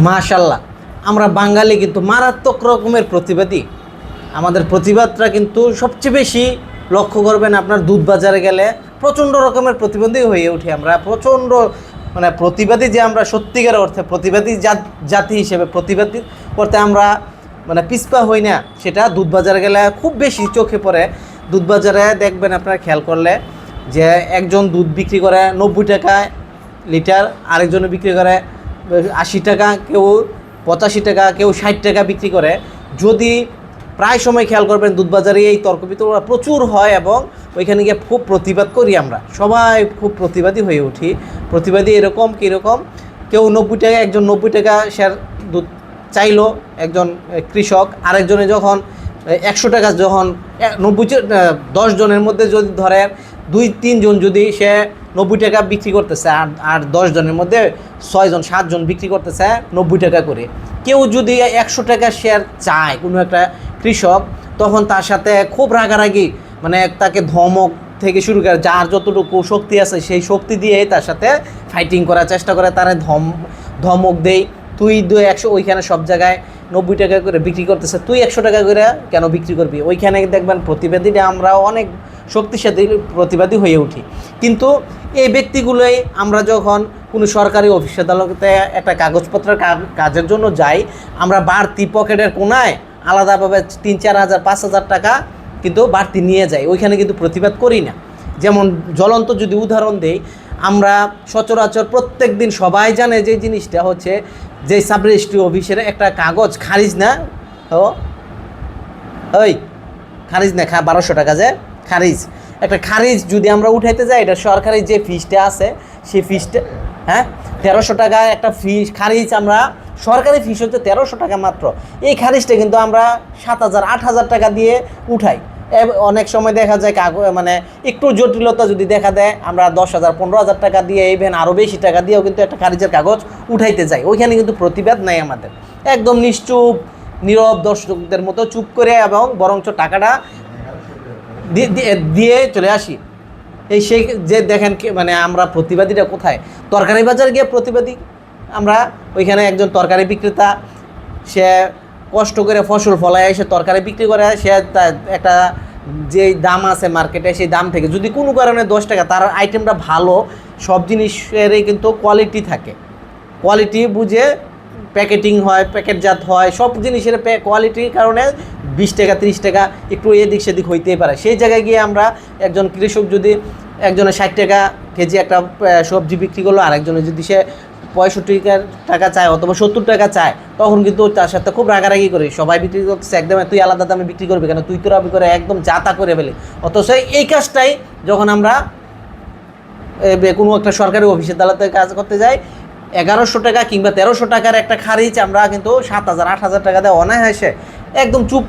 মাশাল্লাহ। আমরা বাঙালি কিন্তু মারাত্মক রকমের প্রতিবাদী। আমাদের প্রতিবাদটা কিন্তু সবচেয়ে বেশি লক্ষ্য করবেন আপনার দুধ বাজারে গেলে প্রচণ্ড রকমের প্রতিবাদী হয়ে উঠি আমরা। প্রচণ্ড মানে প্রতিবাদী যে আমরা সত্যিকার অর্থে প্রতিবাদী জাত- হিসেবে প্রতিবাদী করতে আমরা মানে পিছপা হই না। সেটা দুধ বাজারে গেলে খুব বেশি চোখে পড়ে। দুধ বাজারে দেখবেন আপনারা খেয়াল করলে যে একজন দুধ বিক্রি করে নব্বই টাকায় লিটার, আরেকজনে বিক্রি করে আশি টাকা, কেউ পঁচাশি টাকা, কেউ ষাট টাকা বিক্রি করে। যদি প্রায় সময় খেয়াল করবেন দুধ বাজারে এই তর্ক বিতর্ক প্রচুর হয় এবং ওইখানে গিয়ে খুব প্রতিবাদ করি আমরা। সবাই খুব প্রতিবাদী হয়ে উঠি। প্রতিবাদী এরকম কীরকম কেউ নব্বই টাকা, একজন নব্বই টাকা শেয়ার দুধ চাইলো, একজন কৃষক, আরেকজনে যখন একশো টাকা যখন নব্বই দশ জনের মধ্যে যদি ধরেন দুই, তিনজন যদি সে নব্বই টাকা বিক্রি করতেছে আর আর দশজনের মধ্যে ছয়জন সাতজন বিক্রি করতেছে নব্বই টাকা করে। কেউ যদি একশো টাকা শেয়ার চায় কোনো একটা কৃষক, তখন তার সাথে খুব রাগারাগি মানে তাকে ধমক থেকে শুরু করে যার যতটুকু শক্তি আছে সেই শক্তি দিয়ে তার সাথে ফাইটিং করার চেষ্টা করে। তারা ধম, ধমক দেয় তুই দু একশো ওইখানে সব জায়গায় নব্বই টাকা করে বিক্রি করতেছে, তুই একশো টাকা করে কেন বিক্রি করবি? ওইখানে দেখবেন প্রতিবাদীরা আমরা অনেক শক্তিশালী প্রতিবাদী হয়ে উঠি। কিন্তু এই ব্যক্তিগুলোই আমরা যখন কোনো সরকারি অফিস আদালতে একটা কাগজপত্রের কাজের জন্য যাই, আমরা বাড়তি পকেটের কোনায় আলাদাভাবে তিন, চার হাজার, পাঁচ হাজার টাকা কিন্তু বাড়তি নিয়ে যাই। ওইখানে কিন্তু প্রতিবাদ করি না। যেমন জ্বলন্ত যদি উদাহরণ দেই, আমরা সচরাচর প্রত্যেক দিন সবাই জানে যে জিনিসটা হচ্ছে যে সাব রেজিস্ট্রি অফিসের একটা কাগজ, খারিজ না? ও ওই খারিজ না, খা, বারোশো টাকা যে। খারিজ। একটা খারিজ যদি আমরা উঠাইতে যাই, এটা সরকারি যে ফিসটা আছে, সেই ফিসটা হ্যাঁ? তেরোশো টাকা একটা ফিস খারিজ আমরা, সরকারি ফিস হচ্ছে তেরোশো টাকা মাত্র। এই খারিজটা কিন্তু আমরা সাত হাজার, আট হাজার টাকা দিয়ে উঠাই। অনেক সময় দেখা যায় কাগজ মানে একটু জটিলতা যদি দেখা দেয়, আমরা দশ হাজার, পনেরো হাজার টাকা দিয়ে ইভেন আরও বেশি টাকা দিয়েও কিন্তু একটা খারিজের কাগজ উঠাইতে যাই। ওইখানে কিন্তু প্রতিবাদ নাই আমাদের। একদম নিশ্চুপ, নীরব দর্শকদের মতো চুপ করে এবং বরঞ্চ টাকাটা দিয়ে চলে আসি। এই সেই যে দেখেন মানে আমরা প্রতিবাদীটা কোথায়? তরকারি বাজার গিয়ে প্রতিবাদী। আমরা ওইখানে একজন তরকারি বিক্রেতা, সে কষ্ট করে ফসল ফলায়, এসে তরকারি বিক্রি করে, সে একটা যে দাম আছে মার্কেটে, সেই দাম থেকে। যদি কোনো কারণে দশ টাকা, তার আইটেমটা ভালো, সব জিনিসেরই কিন্তু কোয়ালিটি থাকে। কোয়ালিটি বুঝে প্যাকেটিং হয়, প্যাকেটজাত হয়, সব জিনিসের কোয়ালিটির কারণে বিশ টাকা, তিরিশ টাকা একটু এদিক সেদিক হইতেই পারে। সেই জায়গায় গিয়ে আমরা একজন কৃষক যদি একজনে ষাট টাকা কেজি একটা সবজি বিক্রি করল আর একজনে যদি সে পঁয়ষট্টি টাকা চায় অথবা সত্তর টাকা চায়, তখন কিন্তু তার সাথে খুব রাগারাগি করে, সবাই বিক্রি করতেছে একদম, তুই আলাদা দামে বিক্রি করবি কেন? তুই তোরা করে একদম জাতা করে ফেলি। অথচ এই কাজটাই যখন আমরা কোনো একটা সরকারি অফিস আদালতে কাজ করতে যাই এগারোশো টাকা কিংবা তেরোশো টাকার একটা খারিজ আমরা কিন্তু সাত হাজার, আট হাজার টাকা দেয় অনায়াসে একদম চুপ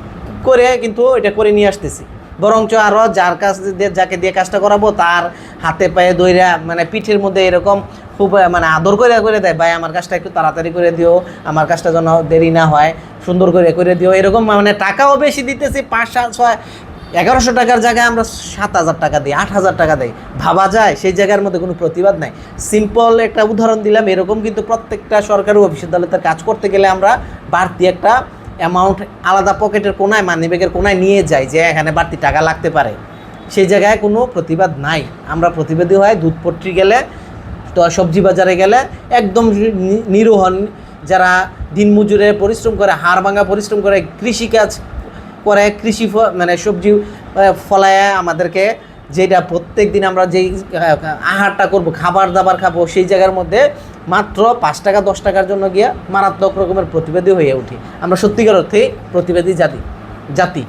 করে কিন্তু এটা করে নিয়ে আসতেছি। বরঞ্চ আরও যার দিয়ে, যাকে দিয়ে কাজটা করাবো, তার হাতে পায়ে দইরা মানে পিঠের মধ্যে এরকম খুব মানে আদর করে করে দেয়, ভাই, আমার কাজটা একটু তাড়াতাড়ি করে দিও, আমার কাজটা যেন দেরি না হয়, সুন্দর করে করে দিও। এরকম মানে টাকাও বেশি দিতেছি, পাঁচ সাত, ছয় এগারোশো টাকার জায়গায় আমরা সাত হাজার টাকা দিই, আট হাজার টাকা দিই। ভাবা যায়, সেই জায়গার মধ্যে কোনো প্রতিবাদ নাই। সিম্পল একটা উদাহরণ দিলাম, এরকম কিন্তু প্রত্যেকটা সরকারি অফিস আদালতের কাজ করতে গেলে আমরা বাড়তি একটা অ্যামাউন্ট আলাদা পকেটের কোনায় মানিব্যাগের কোনায় নিয়ে যাই যে এখানে বাড়তি টাকা লাগতে পারে। সেই জায়গায় কোনো প্রতিবাদ নাই। আমরা প্রতিবাদী হয় দুধপট্রি গেলে, তো সবজি বাজারে গেলে একদম নিরোহন যারা দিনমজুরে পরিশ্রম করে, হাড় ভাঙা পরিশ্রম করে, কৃষিকাজ করে কৃষি মানে সবজি ফলায় আমাদেরকে যেটা প্রত্যেক দিন আমরা যেই আহারটা করব, খাবার দাবার খাব, সেই জায়গার মধ্যে মাত্র পাঁচ টাকা, দশ টাকার জন্য গিয়া মারাত্মক রকমের প্রতিবেদী হয়ে উঠি। আমরা সত্যিকার অর্থে প্রতিবেদী জাতি জাতি।